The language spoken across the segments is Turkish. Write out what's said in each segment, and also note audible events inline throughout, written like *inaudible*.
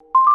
you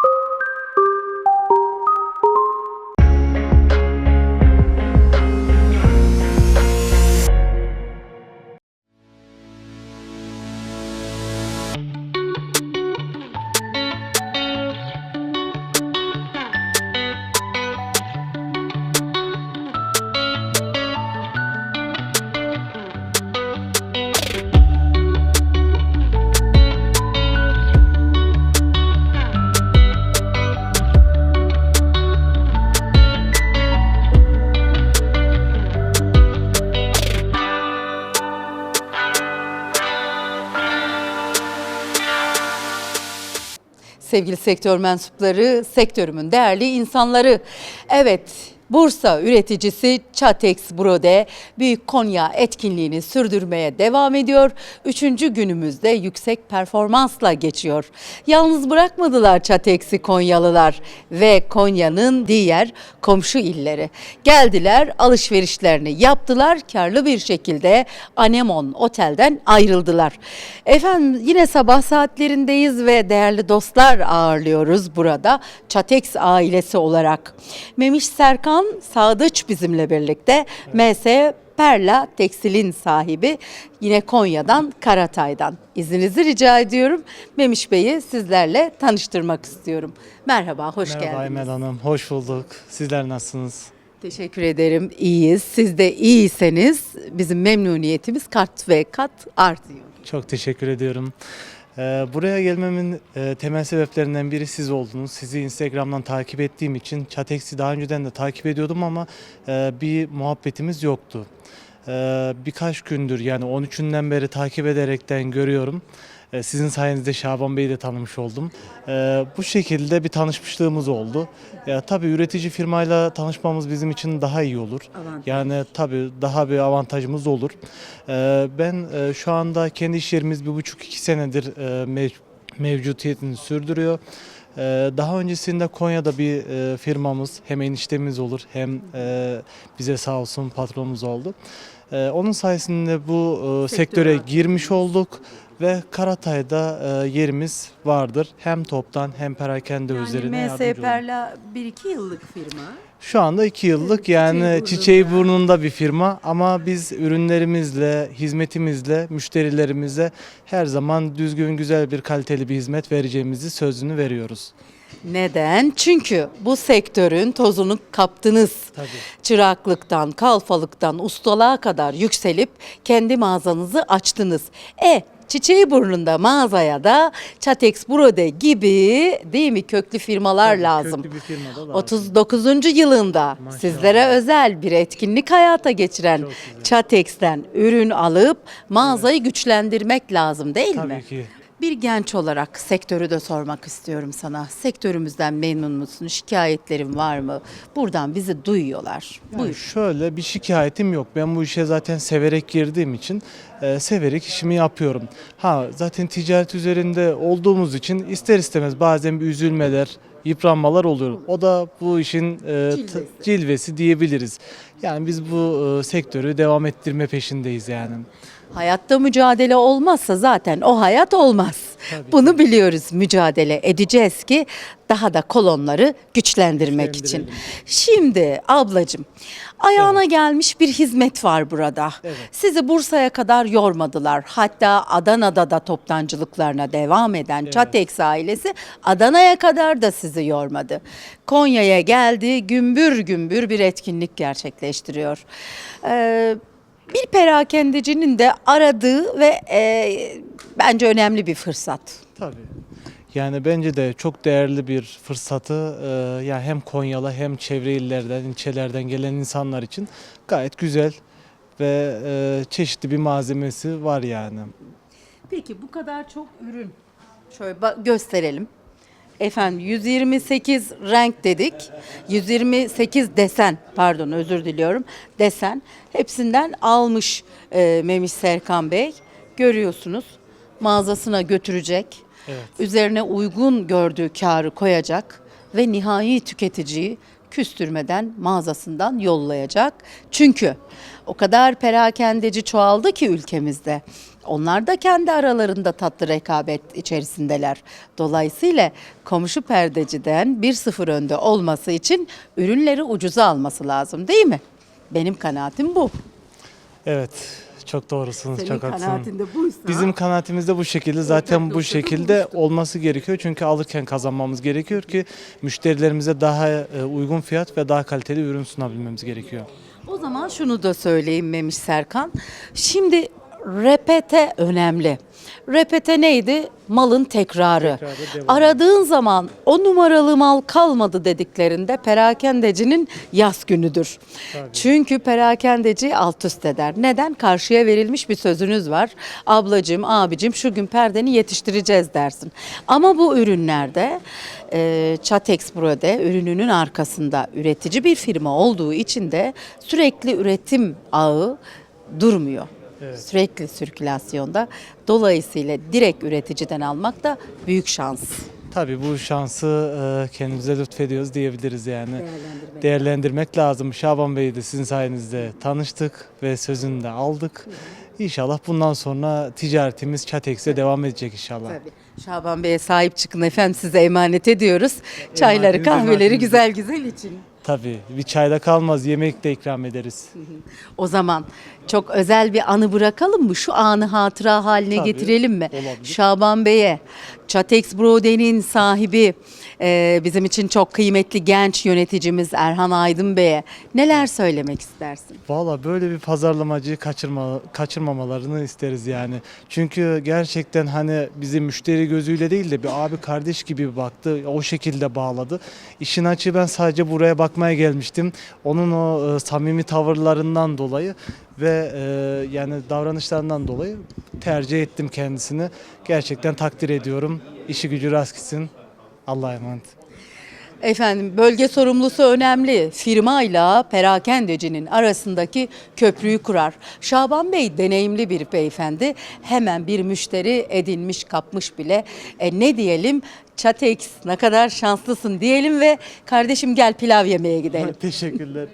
Sevgili sektör mensupları, sektörümün değerli insanları. Evet, Bursa üreticisi Çatex Brode Büyük Konya etkinliğini sürdürmeye devam ediyor. Üçüncü günümüzde yüksek performansla geçiyor. Yalnız bırakmadılar Çatex'i Konyalılar ve Konya'nın diğer komşu illeri. Geldiler, alışverişlerini yaptılar, karlı bir şekilde Anemon Otel'den ayrıldılar. Efendim yine sabah saatlerindeyiz ve değerli dostlar ağırlıyoruz burada Çatex ailesi olarak. Memiş Serkan Sadıç bizimle birlikte. MS Perla Tekstil'in sahibi yine Konya'dan Karatay'dan. İzninizi rica ediyorum. Memiş Bey'i sizlerle tanıştırmak istiyorum. Merhaba, hoş Merhaba geldiniz. Emel Hanım, hoş bulduk. Sizler nasılsınız? Teşekkür ederim. İyiyiz. Siz de iyiyseniz bizim memnuniyetimiz kat ve kat artıyor. Çok teşekkür ediyorum. Ee, buraya gelmemin e, temel sebeplerinden biri siz oldunuz. Sizi Instagram'dan takip ettiğim için Chatex'i daha önceden de takip ediyordum ama e, bir muhabbetimiz yoktu. Ee, birkaç gündür yani 13'ünden beri takip ederekten görüyorum. Ee, Sizin sayenizde Şaban Bey'i de tanımış oldum. Ee, bu şekilde bir tanışmışlığımız oldu. Ya tabii üretici firmayla tanışmamız bizim için daha iyi olur. Avantaj. Yani tabii daha bir avantajımız olur. Ee, ben e, şu anda kendi iş yerimiz bir buçuk iki senedir e, mev- mevcutiyetini sürdürüyor. Daha öncesinde Konya'da bir e, firmamız hem eniştemiz olur hem bize sağ olsun patronumuz oldu. Onun sayesinde bu Sektöre girmiş olduk ve Karatay'da e, yerimiz vardır. Hem toptan hem perakende üzerine Yani MS yardımcı. Perla 1-2 yıllık firma. Şu anda iki yıllık yani Çiçeği çiçeği burnunda. burnunda bir firma ama biz ürünlerimizle, hizmetimizle, müşterilerimize her zaman düzgün, güzel bir kaliteli bir hizmet vereceğimizi sözünü veriyoruz. Neden? Çünkü bu sektörün tozunu kaptınız. Tabii. Çıraklıktan, kalfalıktan, ustalığa kadar yükselip kendi mağazanızı açtınız. E Çiçeği burnunda mağazaya da Çatex Brode gibi değil mi köklü firmalar lazım. Köklü bir firma da lazım. 39. yılında Maşallah. sizlere özel bir etkinlik hayata geçiren. Çatex'ten ürün alıp mağazayı güçlendirmek lazım değil mi? Tabii ki. Bir genç olarak sektörü de sormak istiyorum sana. Sektörümüzden memnun musun? Şikayetlerin var mı? Buradan bizi duyuyorlar. Yani Buyur. şöyle bir şikayetim yok. Ben bu işe zaten severek girdiğim için e, severek işimi yapıyorum. Ha zaten ticaret üzerinde olduğumuz için ister istemez bazen bir üzülmeler, yıpranmalar oluyor. O da bu işin e, Cilvesi. cilvesi diyebiliriz. Yani biz bu e, sektörü devam ettirme peşindeyiz yani. Hayatta mücadele olmazsa zaten o hayat olmaz. Tabii Bunu biliyoruz. Mücadele edeceğiz ki daha da kolonları güçlendirmek için. Şimdi ablacığım ayağına gelmiş bir hizmet var burada. Evet. Sizi Bursa'ya kadar yormadılar. Hatta Adana'da da toptancılıklarına devam eden Çatex ailesi Adana'ya kadar da sizi yormadı. Konya'ya geldi gümbür gümbür bir etkinlik gerçekleştiriyor. Ee, bir perakendecinin de aradığı ve e, bence önemli bir fırsat. Tabii. Yani bence de çok değerli bir fırsatı e, ya hem Konyalı hem çevre illerden, ilçelerden gelen insanlar için gayet güzel ve e, çeşitli bir malzemesi var yani. Peki bu kadar çok ürün şöyle gösterelim. Efendim 128 renk dedik. 128 desen pardon özür diliyorum. Desen hepsinden almış e, Memiş Serkan Bey. Görüyorsunuz mağazasına götürecek. Evet. Üzerine uygun gördüğü karı koyacak ve nihai tüketiciyi küstürmeden mağazasından yollayacak. Çünkü o kadar perakendeci çoğaldı ki ülkemizde. Onlar da kendi aralarında tatlı rekabet içerisindeler. Dolayısıyla komşu perdeciden 1-0 önde olması için ürünleri ucuza alması lazım değil mi? Benim kanaatim bu. Evet, çok doğrusunuz, Senin çok haklısınız. kanaatin de buysa. Bizim kanaatimizde bu şekilde zaten bu noktada şekilde olması gerekiyor. Çünkü alırken kazanmamız gerekiyor ki müşterilerimize daha e, uygun fiyat ve daha kaliteli ürün sunabilmemiz gerekiyor. O zaman şunu da söyleyeyim Memiş Serkan. Şimdi repete önemli. Repete neydi? Malın tekrarı. Tekrarı. Aradığın zaman o numaralı mal kalmadı dediklerinde perakendecinin yaz günüdür. Tabii. Çünkü perakendeci alt üst eder. Neden? Karşıya verilmiş bir sözünüz var. Ablacığım, abicim şu gün perdeni yetiştireceğiz dersin. Ama bu ürünlerde e, Çatex Brode ürününün arkasında üretici bir firma olduğu için de sürekli üretim ağı durmuyor. Evet. Sürekli sirkülasyonda. Dolayısıyla direkt üreticiden almak da büyük şans. Tabii bu şansı e, kendimize lütfediyoruz diyebiliriz yani. Değerlendirmek. Değerlendirmek lazım. Şaban Bey'i de sizin sayenizde tanıştık ve sözünü de aldık. İnşallah bundan sonra ticaretimiz Çatex'e devam edecek inşallah. Tabii. Şaban Bey'e sahip çıkın efendim size emanet ediyoruz. Çayları, kahveleri güzel güzel için. Tabii bir çayda kalmaz, yemek de ikram ederiz. O zaman çok özel bir anı bırakalım mı? Şu anı hatıra haline Tabii, getirelim mi? olabilir. Şaban Bey'e, Çatex Brode'nin sahibi, e, bizim için çok kıymetli genç yöneticimiz Erhan Aydın Bey'e neler söylemek istersin? Valla böyle bir pazarlamacıyı kaçırma, kaçırmamalarını isteriz yani. Çünkü gerçekten hani bizi müşteri gözüyle değil de bir abi kardeş gibi baktı. O şekilde bağladı. İşin açığı ben sadece buraya bakmaya gelmiştim. Onun o e, samimi tavırlarından dolayı ve e, yani davranışlarından dolayı tercih ettim kendisini. Gerçekten takdir ediyorum. İşi gücü rast gitsin. Allah'a emanet. Efendim bölge sorumlusu önemli. Firmayla perakendecinin arasındaki köprüyü kurar. Şaban Bey deneyimli bir beyefendi. Hemen bir müşteri edinmiş kapmış bile. E, ne diyelim? Çatex ne kadar şanslısın diyelim ve kardeşim gel pilav yemeye gidelim. *laughs* Teşekkürler.